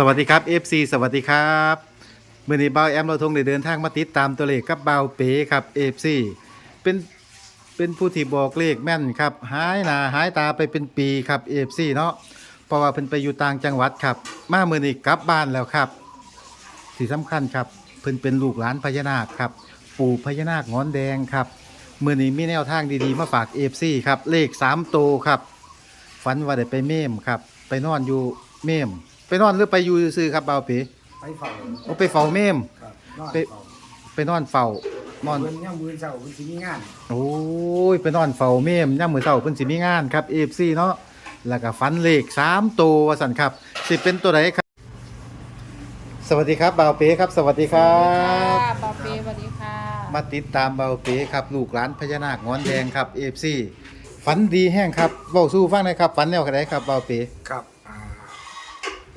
สวัสดีครับ FC สวัสดีครับเมื่อนี้เบาแอมเราทงได้เดินทางมาติดตามตัวเลขกับเบาเป๋ครับ FC เป็นเป็นผู้ที่บอกเลขแม่นครับหายหนาหายตาไปเป็นปีครับ FC เนาะเพราะว่าเพิ่นไปอยู่ต่างจังหวัดครับ มาเมื่อนี้กลับบ้านแล้วครับที่สำคัญครับเพิ่นเป็นลูกหลานพญานาคครับ ปู่พญานาคงอนแดงครับเมื่อนี้มีแนวทางดีๆมาฝาก FC ครับเลข3โตวครับฝันว่าได้ไปเมมครับไปนอนอยู่เมม ไปนอนหรือไปอยู่ซื่อๆครับเบาเป๋ไปเฝ้าโอ้ไปเฝ้าเมม ครับนอนไป เฝ้าไปนอนเฝ้านอน เพิ่นย่ำมือเช้าเพิ่นสิมีงานโอ้ยไปนอนเฝ้าเมมย่ามมื้อเช้าเพิ่นสิมีงานครับ FC เนาะแล้วก็ฝันเลข3ตัวว่าซั่นครับ สิเป็นตัวใดครับ สวัสดีครับเบาเป๋ครับ สวัสดีครับบาเป้สวัสดีค่ะมาติดตามเบาเป๋ครับ ลูกหลานพญานาคงอนแดงครับ FC ฝันดีแห้งครับเว้าสู้ฟังหน่อยครับฝันแนวกระไดครับเบาเป๋ครับอ่า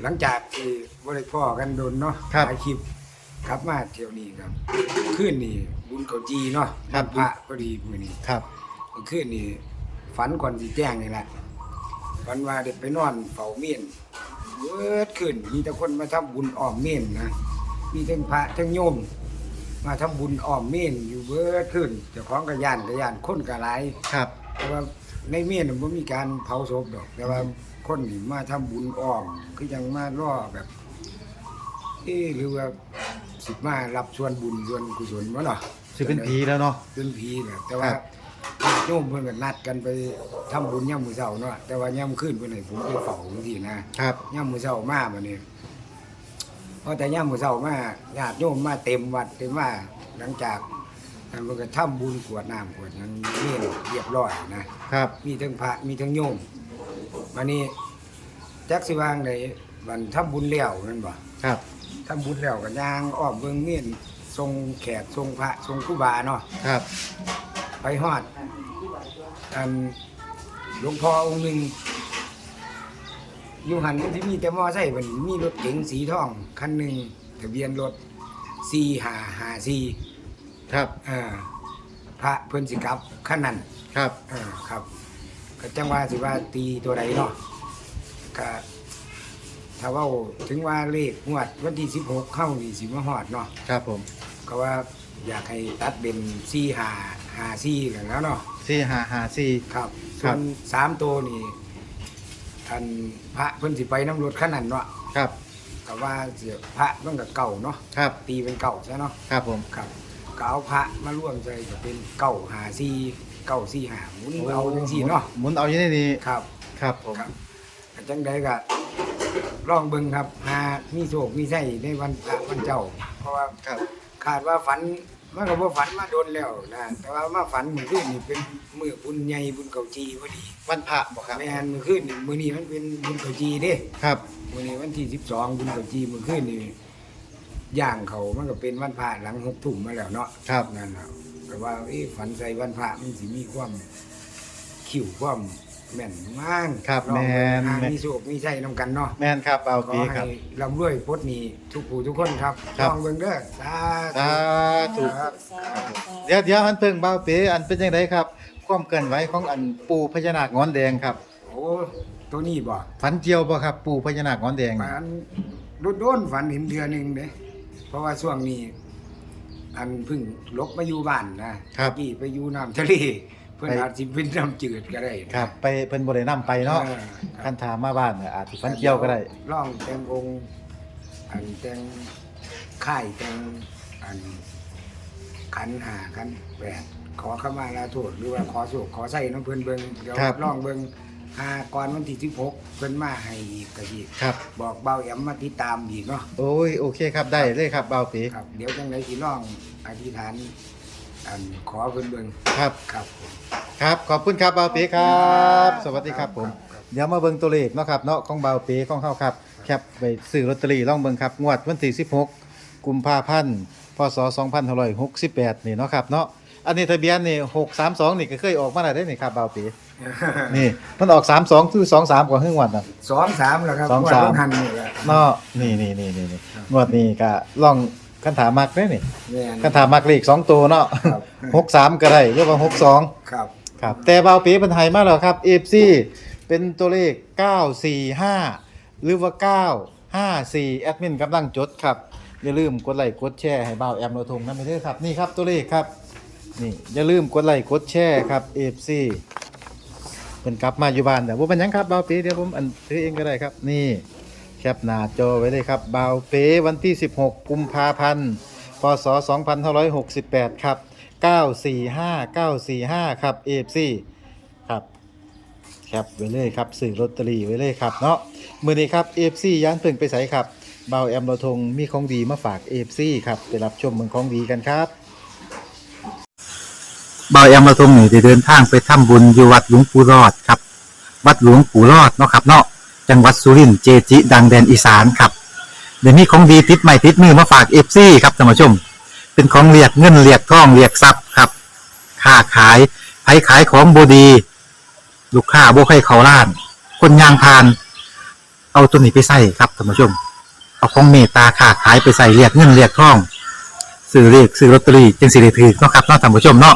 หลังจากที่บ่ได้พ่อกันโดนเนาะครับถ่ายคลิปครับมาเที่ยวนี้ครับคืนนี้บุญเกาจีเนาะครับ พระพอดีมื้อนี้ครับคืนนี้ฝันก่อนสิแจ้งนี่แหละฝันว่าได้ไปนอนเฝ้าเมียนเบิดขึ้นมีแต่คนมาทำบุญอ้อมเมียนนะมีทั้งพระทั้งโยม มาทำบุญอ้อมเมียนอยู่เบิดขึ้นเจ้าของกระยานกระยานคนกระไร ครับ แต่ว่าในเมียนมันมีการเผาศพดอก แต่ว่า คนนี่มาทำบุญอ้อมคือยังมาล่อแบบเอ๊ะหรือว่าสิมารับส่วนบุญส่วนกุศลวะเนาะสิเป็นผีแล้วเนาะเป็นผีแหละแต่ว่าครับโยมเพิ่นก็นัดกันไปทำบุญย่ำมื้อเช้าเนาะแต่ว่าย่ำขึ้นเพิ่นให้ผมไปเฝ้าบางทีนะครับย่ำมื้อเช้ามาบัดนี้พอแต่ย่ำมื้อเช้ามาญาติโยมมาเต็มวัดเต็มว่าหลังจากนั้นเพิ่นก็ทำบุญกรวดน้ำกรวดหยังเมียนเรียบร้อยนะครับ มีทั้งพระมีทั้งโยม มานี่จักสิวางไดบันทำบุญแล้วนั่นบ่ครับทำบุญแล้วก็ย่างอ้อมเบิ่งเมียนทรงแขกทรงพระทรงครูบาเนาะครับ ไปฮอดอันหลวงพ่อองค์หนึงอยู่หันมันสิมีแต่มอไซค์บัดนี้มีรถเก๋งสีทอง คันหนึงทะเบียนรถ4554ครับอ่าพระเพิ่นสิกลับคันนั้นครับอ่าครับ ก็จังว่าสิว่าตีตัวใดเนาะก็ถ้าเว่าถึงว่าเลขงวดวันที่16เข้านี่สิมาฮอดเนาะครับผมก็ว่าอยากให้ตัดเป็น4 5 5 4กันแล้วเนาะสี่ห้าห้าสี่ ครับครัส่วบ นสามตัวนี่อันพระเพิ่นสิไปน้ำรถคันนั้นเนาะครับก็ว่าเสียพระมันก็เก่าเนาะครับตีเป็นเก่าซะเนาะ ครับผม ครับก็เอาพระมาร่วมใจก็เป็นเก่าหาซี เก่าซีหาหมุนเอาจังซี่เนาะหมุนเอาอยู่ในนี้ครับ ครับผมครับก็จังใดก็ลองเบิ่งครับหามีโชคมีไส้ในวันพระวันเจ้า เพราะว่าครับขาดว่าฝันมันก็บ่ฝันมาโดนแล้วนะแต่ว่ามาฝันมื้อคืนนี่เป็นมื้อบุญใหญ่บุญเก่าจีพอดีวันพระบอกครับแม่นมื้อคืนนี่มื้อนี้มันเป็นบุญเก่าจีเด้ครับมื้อนี้วันที่12บุญเก่าจีมื้อคืนนี่ย่างเขามันก็เป็นวันพระหลัง6ทุ่มมาแล้วเนาะครับนั่นแหละแต่ว่าเอ๊ะฝันใส่วันพระมันสิมีความขิวความแม่นมากครับลองแม่นหาแม่นมีโชคมีชัยนำกันเนาะแม่นครับเอาขอปีคให้รับ ร่ำรวยพดนี้ทุกผู้ทุกคนครับครับ ลองเบิ่งเด้อสาสาธุครับ เดี๋ยวเดี๋ยวอันเพิ่งเบาเป๋อันเป็นยังไงครับ ความเกินไหวของอันปูพญานาคงอนแดงครับโอ้ตัวนี้บ่ฝันเจียวบ่ครับ ปูพญานาคงอนแดง ฝันโดนๆฝันเห็นเดือนหนึงเด้เพราะว่าช่วงนี้ อันเพิ่งลบมาอยู่บ้านนะครับกี้ไปอยู่น้ำทะเลเพิ่นไป อาจสิเป็นน้ำจืดก็ได้นะครับ ไปเพิ่นบ่ได้นํไปเนาะออครับคันถามมาบ้านเนี่ยอาจสิฝันเจียวก็ได้ ร่องแต่งองค์อันแต่งค่ายแต่งอันขันหาขันแปดขอเข้ามาลาโทษหรือว่าขอโศกขอใส่น้ำเพิ่นเบิงเดี๋ยวครับ ร่องเบิง หาก่อนวันที่สิบหกเพิ่นมาให้อีกกะทีครับ บอกเบาแอมมาติดตามอีกเนาะ โอ้ยโอเคครับได้เลยครับเบาเป๋ครับ เดี๋ยวจังไดสิร่องอธิษฐานอันขอเพิ่นเบิงครับ ครับผม ครับ ขอบคุณครับเบาเป๋ครับ สวัสดีครับผม ครับ เดี๋ยวมาเบิ่งตัวเลขเนาะครับเนาะของเบาเป๋ของเฮาครับ แคปไปซื้อลอตเตอรี่ลองเบิ่งครับงวดวันที่16 กุมภาพันธ์ พศ 2568 นี่เนาะครับเนาะ อันนี้ทะเบียนนี่632นี่ก็เคยออกมาแล้วได้นี่ครับเบาเป๋นี่มันออก32คือ23กว่าครึ่งวันน่ะสองสามแล้วครับสองสามงวดหันนี่แหละเนาะนี่นี่นี่นี่นี่งวดนี้ก็ลองคันถามมักได้นี่แม่นคันถามมักเลขสองตัวเนาะครับ63ก็ได้หรือว่า62ครับ ครับแต่เบาปีเป็นไทยมาแล้วครับ FC เป็นตัวเลข 945 หรือว่า54 แอดมินกำลังจดครับ อย่าลืมกดไลค์กดแชร์ให้เบาแอมเราทงนะไม่ได้อครับ นี่ครับตัวเลขครับ นี่อย่าลืมกดไลค์กดแชร์ครับ FC เป็นกลับมาอยู่บ้านแต่ว่าเป็นหยังครับเบาเป๋เดี๋ยวผมอันถือเองก็ได้ครับ นี่แคปหน้าจอไว้เลยครับเบาเป๋วันที่ 16 กุมภาพันธ์พศ2568 ครับ 945 945 ครับ FC ครับแคปไว้เลยครับสื่อลอตเตอรี่ไว้เลยครับเนาะมือนี้ครับ FC ย้านเพิ่งไปใส่ครับเบาแอมเราทงมีของดีมาฝาก FC ครับไปรับชมเมืองของดีกันครับ เบาแอมเราทงนี่ได้เดินทางไปทำบุญอยู่วัดหลวงปู่รอดครับ วัดหลวงปู่รอดเนาะครับเนาะจังหวัดสุรินทร์เจจิ ดังแดนอีสานครับเดี๋ยวมีของดีติดใหม่ติดมือมาฝาก FC ครับท่านผู้ชม เป็นของเรียกเงินเรียกทองเรียกทรัพย์ครับค้าขายไผขายของบดี ลูกค้าบ่ให้เขาล้าน คนยางพาน เอาตัวนี้ไปใส่ครับท่านผู้ชม เอาของเมตตาค้าขายไปใส่เรียกเงินเรียกทองซื้อเรียกซื้อลอตเตอรี่จึงสิได้ถือเนาะครับเนาะท่านผู้ชมเนาะ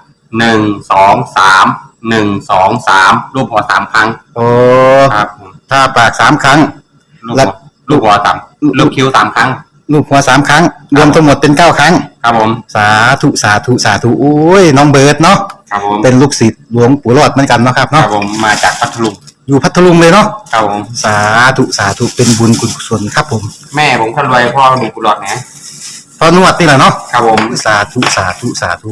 หนึ่งสองสามหนึ่งสองสามรูปหัวสามครั้งโอ้ครับผมถ้าปากสามครั้งลูกแล้หัววลูกหัวสามลูกคิ้วสามครั้ง ลูกหัวสามครั้ง รวมทั้งหมดเป็นเก้าครั้ง ครับผมสาธุสาธุสาธุโอ้ยน้องเบิร์ดเนาะครับผมเป็นลูกศิษย์หลวงปู่รอดเหมือนกันเนาะครับครัเนาะบผมมาจากพัทลุงอยู่พัทลุงเลยเนาะครับผมสาธุสาธุเป็นบุญคุณกุศลครับผมแม่ผมคนรวยพ่อมีกุหลาบนะพอนวดนี่แหละเนาะครับผมสาธุสาธุสาธุ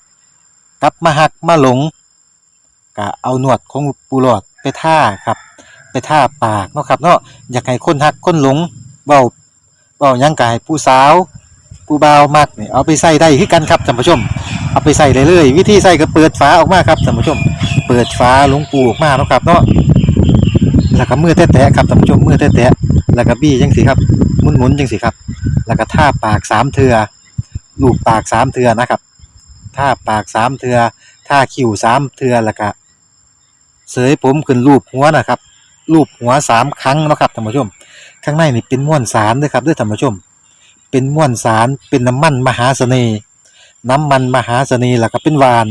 กลับมาหักมาหลงก็เอาหนวดของปูหลอดไปท่าครับ ไปท่าปากเนาะครับเนาะอยากให้คนหักคนหลงเว้าเว้ายังกายผู้สาวผู้บ่าวมักนี่เอาไปใส่ได้คือกันครับท่านผู้ชม เอาไปใส่เลยเลย วิธีใส่ก็เปิดฝาออกมาครับท่านผู้ชม เปิดฝาหลวงปูออกมาเนาะครับเนาะแล้วก็มือแตะๆครับท่านผู้ชมมือแตะๆแล้วก็บี้จังสิครับหมุนๆจังสิครับ แล้วก็ท่าปากสามเทือลูบปากสามเทือนะครับ ท่าปากสามเทือท่าคิ้วสามเทือแล้วก็เสยผมขึ้นรูปหัวนะครับ รูปหัวสามครั้งนะครับท่านผู้ชม ข้างในนี่เป็นม้วนสารด้วยครับด้วยท่านผู้ชม เป็นม้วนสารเป็นน้ำมันมหาเสน่ห์น้ำมันมหาเสน่ห์แล้วก็เป็นหวาน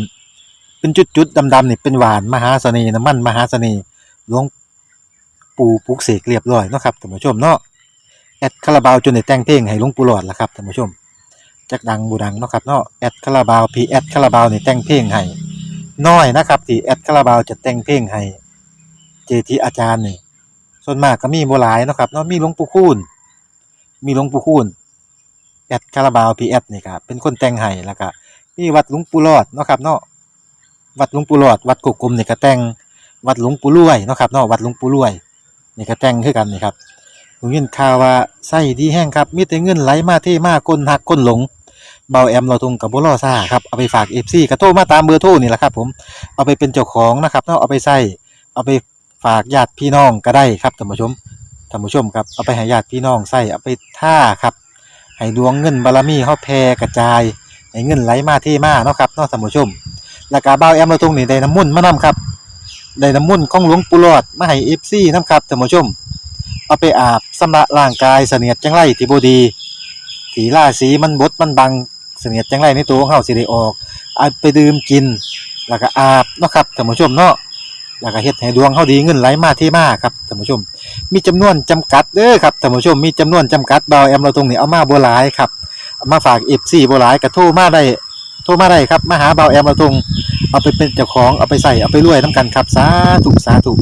เป็นจุดๆดำๆนี่เป็นหวานมหาเสน่ห์น้ำมันมหาเสน่ห์หลวงปู่ปลุกเสกเรียบร้อยเนาะครับท่านผู้ชมเนาะแอดคาราบาวจนได้แต่งเพลงให้หลวงปู่หลอดล่ะครับท่านผู้ชม จักดังบูดังเนาะครับเนาะแอดคาราบาวพีแอดคาราบาวนี่แต่งเพลงให้น้อยนะครับที่แอดคาราบาวจะแต่งเพลงให้เจทีอาจารย์นี่ส่วนมากก็มีบ่หลายเนาะครับเนาะมีหลวงปู่คูณมีหลวงปู่คูณแอดคาราบาวพีแอดนี่ครับเป็นคนแต่งให้แล้วก็มีวัดหลวงปู่รอดเนาะครับเนาะวัดหลวงปู่รอด วัดกุกกลมนี่ก็แต่งวัดหลวงปู่รวยเนาะครับเนาะวัดหลวงปู่รวยนี่ก็แต่งคือกันนี่ครับผมยินข่าวว่าไส้ดีแห้งครับมีแต่เงินไหลมาเทมาก้นหักก้นหลง เบาแอมเราทงกับบุรอซ่าครับเอาไปฝากเอฟซีกระโทรมาตามเบอร์โทรนี่แหละครับผมเอาไปเป็นเจ้าของนะครับเนาะเอาไปใส่เอาไปฝากญาติพี่น้องก็ได้ครับท่านผู้ชมท่านผู้ชมครับเอาไปให้ญาติพี่น้องใส่เอาไปท่าครับให้ดวงเงินบารมีเฮาแผ่กระจายให้เงินไหลมาเทมาเนาะครับเนาะท่านผู้ชมแล้วก็เบาแอมเราทงนี่ได้น้ำมุ่นมานํครับได้น้ำมุ่นของหลวงปู่หลอดมาให้เอฟซีนํครับท่านผู้ชมเอาไปอาบสำระร่างกายเสนียดจังไรที่บดีถีล่าสีมันบดมันบัง เสนียดจังไรในตัวของเฮาสิได้ออกเอาไปดื่มกิน แล้วก็อาบเนาะครับท่านผู้ชมเนาะแล้วก็เฮ็ดให้ดวงเฮาดีเงินไหลมาเทมาครับท่านผู้ชม มีจำนวนจำกัดเด้อครับท่านผู้ชมมีจำนวนจำกัดเบาแอมเราตรงนี้เอามาบ่หลายครับเอามาฝาก FC บ่หลายก็โทรมาได้โทรมาได้ครับมาหาเบาแอมเราตรงเอาไปเป็นเจ้าของเอาไปใส่เอาไปรวยนํกันครับสาธุสาธุ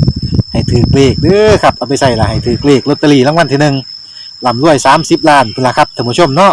ให้ถือเลขเด้อครับเอาไปใส่ละให้ถือเลขลอตเตอรี่รางวัลที่หนึ่งลำรวยสามสิบล้านพุ่นละครับท่านผู้ชมเนาะ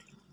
พ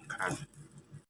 ับ